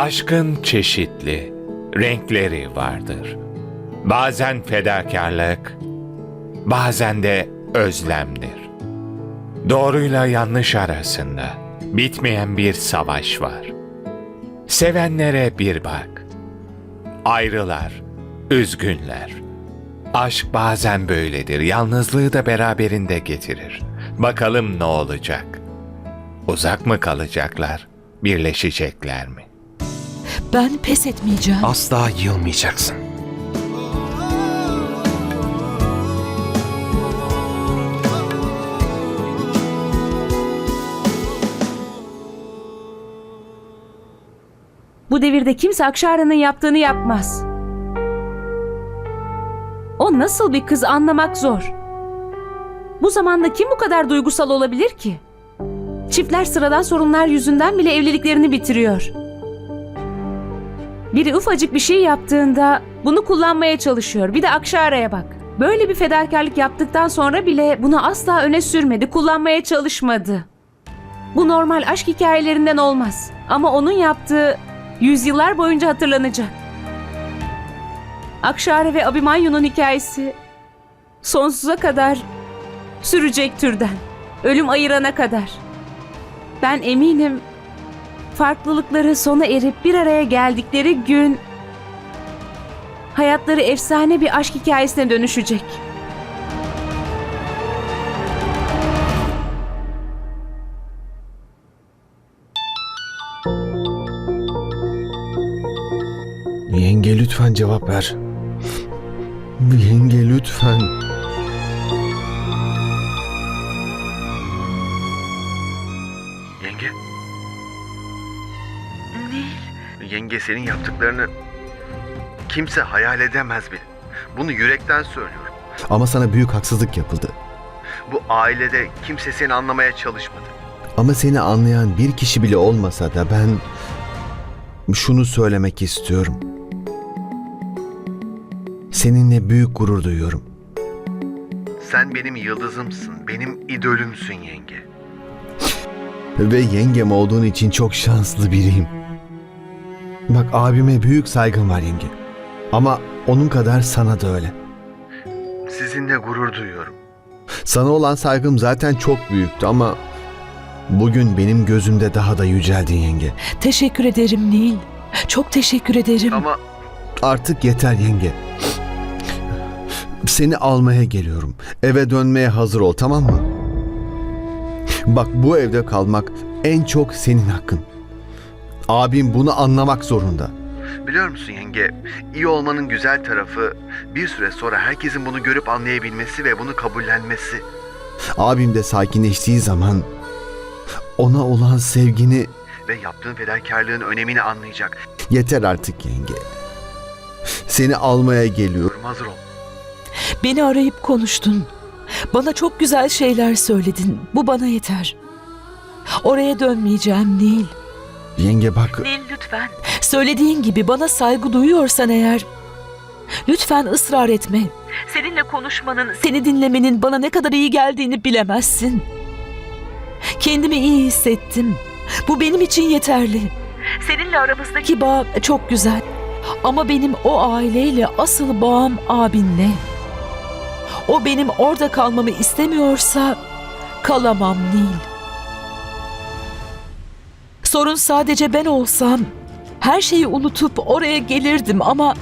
Aşkın çeşitli renkleri vardır. Bazen fedakarlık, bazen de özlemdir. Doğruyla yanlış arasında bitmeyen bir savaş var. Sevenlere bir bak. Ayrılar, üzgünler. Aşk bazen böyledir, yalnızlığı da beraberinde getirir. Bakalım ne olacak? Uzak mı kalacaklar, birleşecekler mi? Ben pes etmeyeceğim. Asla yılmayacaksın. Bu devirde kimse Akşara'nın yaptığını yapmaz. O nasıl bir kız anlamak zor. Bu zamanda kim bu kadar duygusal olabilir ki? Çiftler sıradan sorunlar yüzünden bile evliliklerini bitiriyor. Biri ufacık bir şey yaptığında bunu kullanmaya çalışıyor. Bir de Akşara'ya bak. Böyle bir fedakarlık yaptıktan sonra bile bunu asla öne sürmedi, kullanmaya çalışmadı. Bu normal aşk hikayelerinden olmaz. Ama onun yaptığı yüzyıllar boyunca hatırlanacak. Akşare ve Abimanyu'nun hikayesi sonsuza kadar sürecek türden. Ölüm ayırana kadar. Ben eminim farklılıkları sona erip bir araya geldikleri gün hayatları efsane bir aşk hikayesine dönüşecek. Yenge lütfen cevap ver. Yenge lütfen. Senin yaptıklarını kimse hayal edemez bile. Bunu yürekten söylüyorum. Ama sana büyük haksızlık yapıldı. Bu ailede kimse seni anlamaya çalışmadı. Ama seni anlayan bir kişi bile olmasa da ben şunu söylemek istiyorum. Seninle büyük gurur duyuyorum. Sen benim yıldızımsın, benim idolümsün yenge. Ve yengem olduğun için çok şanslı biriyim. Bak abime büyük saygım var yenge. Ama onun kadar sana da öyle. Sizinle gurur duyuyorum. Sana olan saygım zaten çok büyüktü ama bugün benim gözümde daha da yüceldin yenge. Teşekkür ederim Nil. Çok teşekkür ederim. Ama Artık yeter yenge. Seni almaya geliyorum. Eve dönmeye hazır ol tamam mı? Bak bu evde kalmak en çok senin hakkın. Abim bunu anlamak zorunda. biliyor musun yenge, iyi olmanın güzel tarafı bir süre sonra herkesin bunu görüp anlayabilmesi ve bunu kabullenmesi. Abim de sakinleştiği zaman ona olan sevgini Ve yaptığın fedakarlığın önemini anlayacak. yeter artık yenge. Seni almaya geliyorum. Yorum hazır ol. Beni arayıp konuştun. Bana çok güzel şeyler söyledin. Bu bana yeter. Oraya dönmeyeceğim Nil. Yenge bak Nil lütfen. Söylediğin gibi bana saygı duyuyorsan eğer lütfen ısrar etme. Seninle konuşmanın, seni dinlemenin bana ne kadar iyi geldiğini bilemezsin. Kendimi iyi hissettim. Bu benim için yeterli. Seninle aramızdaki bağ çok güzel. Ama benim o aileyle asıl bağım abinle. O benim orada kalmamı istemiyorsa kalamam Nil. Sorun sadece ben olsam her şeyi unutup oraya gelirdim ama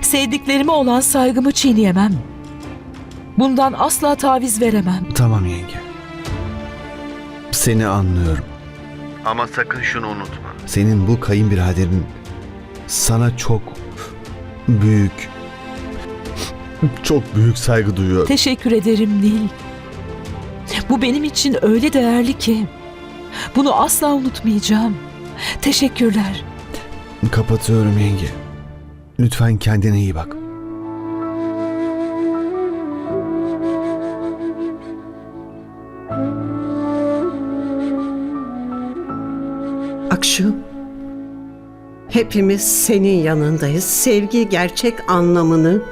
sevdiklerime olan saygımı çiğneyemem. Bundan asla taviz veremem. tamam yenge. Seni anlıyorum. Ama sakın şunu unutma. Senin bu kayınbiraderin sana çok büyük çok büyük saygı duyuyor. Teşekkür ederim Nil. Bu benim için öyle değerli ki bunu asla unutmayacağım. Teşekkürler. Kapatıyorum yenge. Lütfen kendine iyi bak. Akşu, hepimiz senin yanındayız. Sevgi gerçek anlamını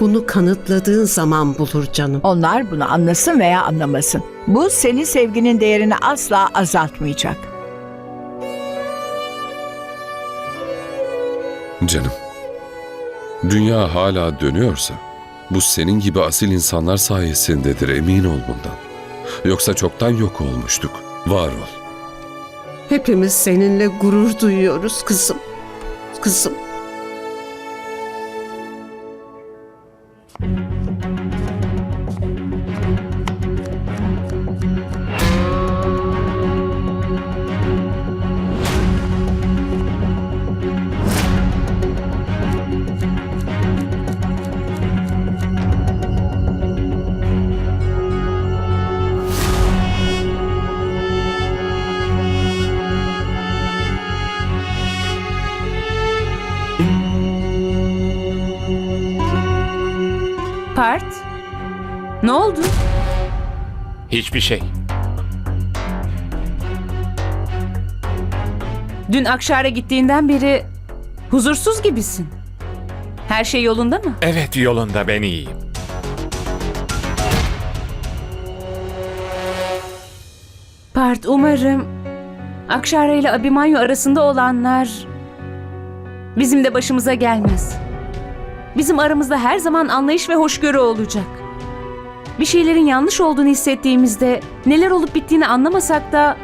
bunu kanıtladığın zaman bulur canım. Onlar bunu anlasın veya anlamasın. Bu senin sevginin değerini asla azaltmayacak. Canım, dünya hala dönüyorsa bu senin gibi asil insanlar sayesindedir emin ol bundan. Yoksa çoktan yok olmuştuk. Var ol. Hepimiz seninle gurur duyuyoruz kızım. Kızım. Part? Ne oldu? Hiçbir şey. Dün Akşar'a gittiğinden beri huzursuz gibisin. Her şey yolunda mı? Evet yolunda ben iyiyim. Part umarım Akşara ile Abimanyu arasında olanlar bizim de başımıza gelmez. Bizim aramızda her zaman anlayış ve hoşgörü olacak. Bir şeylerin yanlış olduğunu hissettiğimizde neler olup bittiğini anlamasak da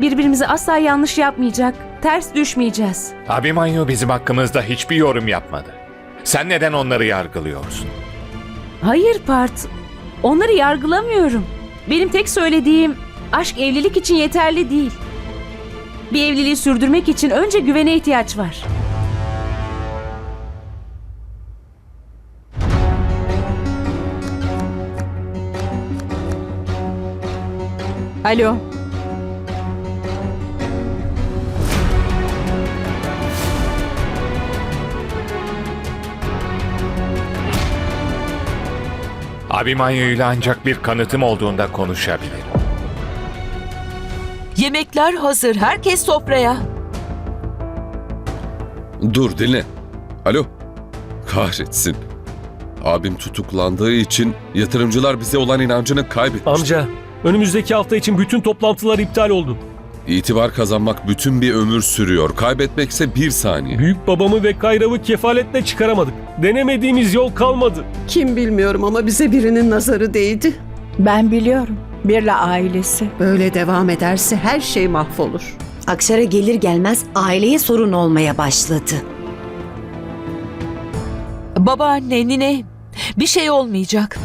birbirimizi asla yanlış yapmayacak, ters düşmeyeceğiz. Abimanyu bizim hakkımızda hiçbir yorum yapmadı. Sen neden onları yargılıyorsun? Hayır Part, onları yargılamıyorum. Benim tek söylediğim aşk evlilik için yeterli değil. Bir evliliği sürdürmek için önce güvene ihtiyaç var. Alo. Abimanyu ile ancak bir kanıtım olduğunda konuşabilirim. Yemekler hazır. Herkes sofraya. Dur dinle. Alo. Kahretsin. Abim tutuklandığı için yatırımcılar bize olan inancını kaybetmiş. Amca, önümüzdeki hafta için bütün toplantılar iptal oldu. İtibar kazanmak bütün bir ömür sürüyor. Kaybetmekse bir saniye. Büyük babamı ve Kayrav'ı kefaletle çıkaramadık. Denemediğimiz yol kalmadı. Kim bilmiyorum ama bize birinin nazarı değdi. Ben biliyorum. Birla ailesi. Böyle devam ederse her şey mahvolur. Akşara gelir gelmez aileye sorun olmaya başladı. Babaanne, nine, bir şey olmayacak.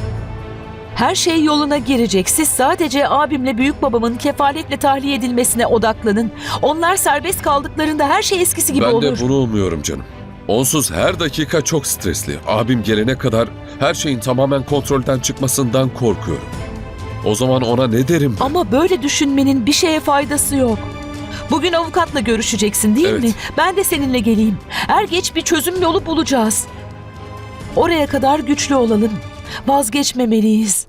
Her şey yoluna girecek. Siz sadece abimle büyük babamın kefaletle tahliye edilmesine odaklanın. Onlar serbest kaldıklarında her şey eskisi gibi ben olur. de bunu umuyorum canım. Onsuz her dakika çok stresli. Abim gelene kadar her şeyin tamamen kontrolden çıkmasından korkuyorum. O zaman ona ne derim ben? Ama böyle düşünmenin bir şeye faydası yok. Bugün avukatla görüşeceksin değil Evet. mi? Ben de seninle geleyim. Er geç bir çözüm yolu bulacağız. Oraya kadar güçlü olalım. Vazgeçmemeliyiz.